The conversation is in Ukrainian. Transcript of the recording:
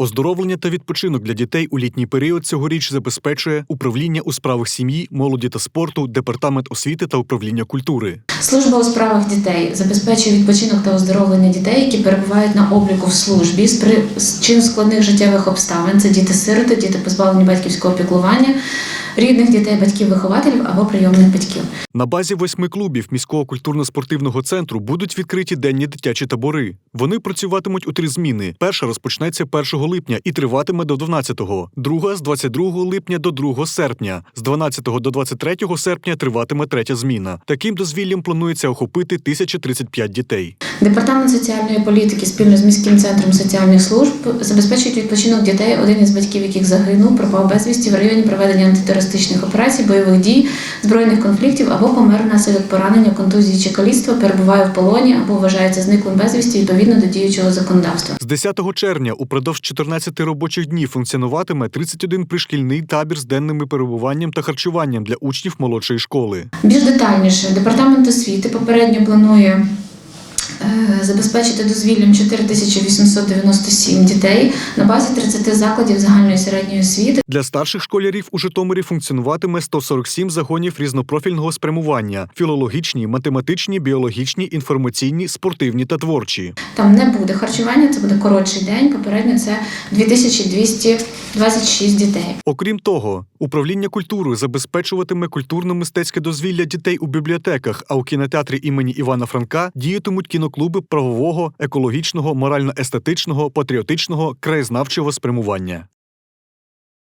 Оздоровлення та відпочинок для дітей у літній період цьогоріч забезпечує управління у справах сім'ї, молоді та спорту, департамент освіти та управління культури. Служба у справах дітей забезпечує відпочинок та оздоровлення дітей, які перебувають на обліку в службі з причин складних життєвих обставин. Це діти-сироти, діти позбавлені батьківського піклування, рідних дітей, батьків-вихователів або прийомних батьків. На базі восьми клубів міського культурно-спортивного центру будуть відкриті денні дитячі табори. Вони працюватимуть у три зміни. Перша розпочнеться 1 липня і триватиме до 12-го. Друга з 22 липня до 2 серпня. З 12 до 23 серпня триватиме третя зміна. Таким дозвіллям планується охопити 1035 дітей. Департамент соціальної політики спільно з міським центром соціальних служб забезпечують відпочинок дітей, один із батьків яких загинув, пропав безвісті в районі проведення антитерористичних операцій, бойових дій, збройних конфліктів або помер внаслідок поранення, контузії чи каліцтва, перебуває в полоні або вважається зниклим безвісті відповідно до діючого законодавства. З 10 червня упродовж 14 робочих днів функціонуватиме 31 пришкільний табір з денними перебуванням та харчуванням для учнів молодшої школи. Більш детальніше, департамент освіти попередньо планує забезпечити дозвіллям 4897 дітей на базі 30 закладів загальної середньої освіти. Для старших школярів у Житомирі функціонуватиме 147 загонів різнопрофільного спрямування: філологічні, математичні, біологічні, інформаційні, спортивні та творчі. Там не буде харчування, це буде коротший день. Попередньо це 2226 дітей. Окрім того, управління культури забезпечуватиме культурно-мистецьке дозвілля дітей у бібліотеках, а у кінотеатрі імені Івана Франка діятимуть кіноклуби правового, екологічного, морально-естетичного, патріотичного, краєзнавчого спрямування.